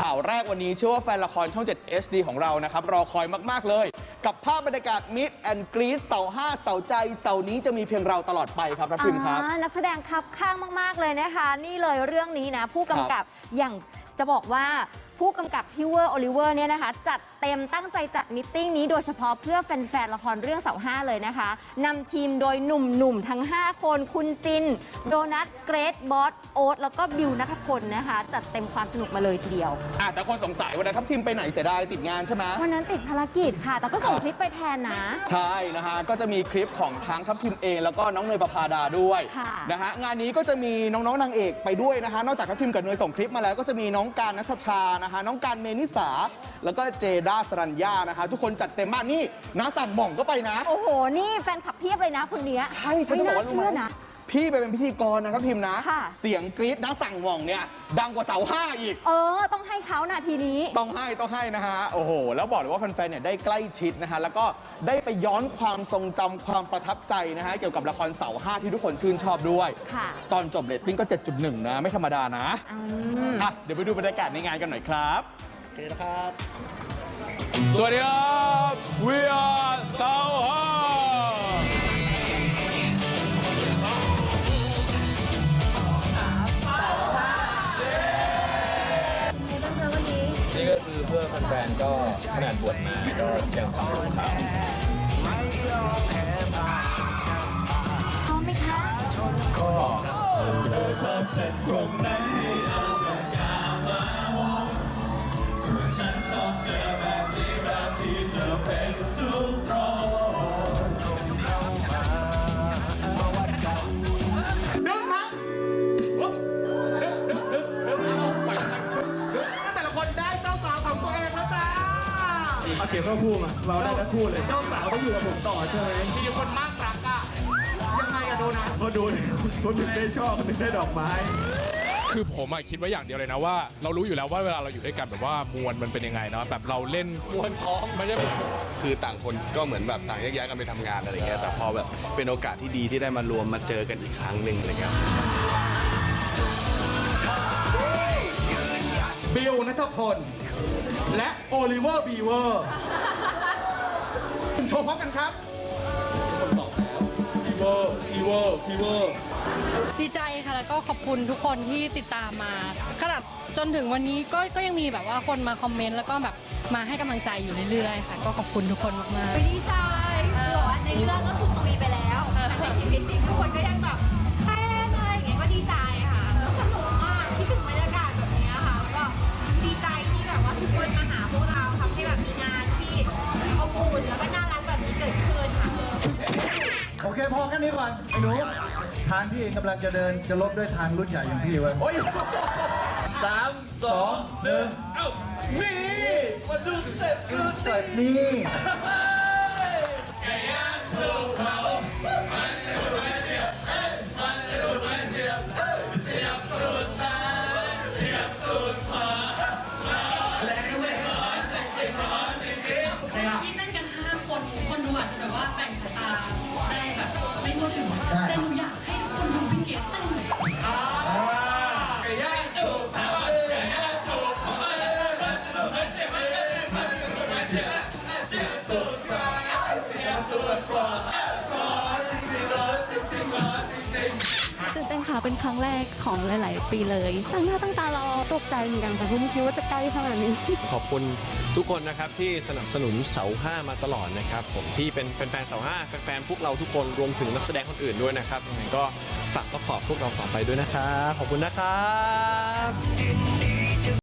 ข่าวแรกวันนี้เชื่อว่าแฟนละครช่อง 7 HD ของเรานะครับ รอคอยมาก ๆ เลย กับภาพบรรยากาศมิดแอนกรี s เสาห้าเสาใจ เสานี้จะมีเพียงเราตลอดไปครับรับพิมพ์ครับ อ่านักแสดงครับข้างมาก ๆ เลยนะคะ นี่เลยเรื่องนี้นะ ผู้กำกับอย่างจะบอกว่า ผู้กำกับพี่เวอร์โอลิเวอร์เนี่ยนะคะ จัดเต็มตั้งใจจัดมิทติ้งนี้โดยเฉพาะเพื่อแฟนๆละครเรื่องเสาห้าเลยนะคะนำทีมโดยหนุ่มๆ ทั้ง 5 คนคุณจิน โดนัทเกรทบอสโอ๊ตแล้วก็บิวนัทพลนะคะ จัดเต็มความสนุกมาเลยทีเดียว อะแต่คนสงสัยวันนั้นทัพทีมไปไหนเสียดายติดงานใช่ไหมวันนั้นติดภารกิจค่ะ แต่ก็ส่งครับคลิปไปแทนนะ ใช่นะฮะก็จะมีคลิปของทั้งทัพทีมเองแล้วก็น้องเนยประพาดาด้วยค่ะนะฮะงานนี้ก็จะมีน้องๆนางเอกไปด้วยนะฮะนอกจากทัพทีมกับเนยส่งคลิปมาแล้วก็จะมีน้องการนัทชานะฮะน้องการเมนิสา แล้วก็เจด้าสรัญญานะฮะทุกคนจัดเต็มมากนี่น้าสั่งหม่องก็ไปนะ โอ้โห นี่แฟนคลับเพียบเลยนะคนเนี้ยใช่ฉันจะบอกว่าไม่รู้ไหม เชื่อนะ พี่ไปเป็นพิธีกรนะครับทีมนะ ค่ะ เสียงกรี๊ดน้าสั่งหม่องเนี่ย ดังกว่าเสาห้าอีก เออ ต้องให้เขานาทีนี้ ต้องให้ต้องให้นะฮะ โอ้โห แล้วบอกเลยว่าแฟนๆเนี่ยได้ใกล้ชิดนะฮะ แล้วก็ได้ไปย้อนความทรงจำความประทับใจนะฮะ เกี่ยวกับละครเสาห้าที่ทุกคนชื่นชอบด้วย ค่ะตอนจบเรตติ้งก็ 7.1 นะ ไม่ธรรมดานะอืมอะเดี๋ยวไปดูบรรยากาศในงานกันหน่อยครับ สวัสดีครับ We อเพื่อแฟนๆก็ขนาดบวชมาก็ยังทำเป็นข่าวพร้อมไหมคะดึ เอาเก็บเข้าคู่มาเราได้ทั้งคู่เลย เจ้าสาวต้องอยู่กับผมต่อใช่ไหมมีคนมากรักอะยังไงอะโดนะเพราะดูคนหนึ่งได้ชอบคนหนึ่งได้ดอกไม้ คือผมอะคิดไว้อย่างเดียวเลยนะว่า เรารู้อยู่แล้วว่าเวลาเราอยู่ด้วยกันแบบว่ามวลมันเป็นยังไงเนาะแบบเราเล่นมวลพร้อมไม่ใช่คือต่างคนก็เหมือนแบบต่างแยกย้ายกันไปทำงานอะไรเงี้ยแต่พอแบบเป็นโอกาสที่ดีที่ได้มารวมมาเจอกันอีกครั้งหนึ่งอะไรเงี้ยบิลนัทพล และโอลิเวอร์บีเวอร์โชว์พร้อมกันครับคนบอกแล้วบีเวอร์บีเวอร์บีเวอร์ดีใจค่ะ แล้วก็ขอบคุณทุกคนที่ติดตามมาขนาดจนถึงวันนี้ก็ก็ยังมีแบบว่าคนมาคอมเมนต์แล้วก็แบบมาให้กำลังใจอยู่เรื่อยๆค่ะ ก็ขอบคุณทุกคนมากๆ ดีใจคือแบบว่าในเรื่องก็คือตุยไปแล้วแต่ในชีวิตจริงทุกคนก็ยังแบบ นี้ก่อนไอ้หนูทางพี่กำลังจะเดินจะลบด้วยทางรุ่นใหญ่อย่างพี่ไว้โอ้ยสามสองหนึ่งเอ้านี่มาดูสเต็ปดูสเต็ปนี่ที่เต้นกัน5คนคนดูอาจจะแบบว่าแบ่งสายตาได้แบบ ไม่ทั่วถึงแต่หนูอยากให้คนดูพี่เกดเต้นตื่ นเต้นค่ะ เป็นครั้งแรกของหลาย ๆ ปีเลย ตั้งหน้าตั้งตารอตกใจเหมือนกันแต่ไม่คิดว่าจะใกล้ขนาดนี้ ขอบคุณทุกคนนะครับที่สนับสนุนเสาห้ามาตลอดนะครับผมที่เป็นแฟนๆเสาห้าแฟนๆพวกเราทุกคนรวมถึงนักแสดงคนอื่นด้วยนะครับยังไงก็ฝากซัพพอร์ตพวกเราต่อไปด้วยนะครับขอบคุณนะครับ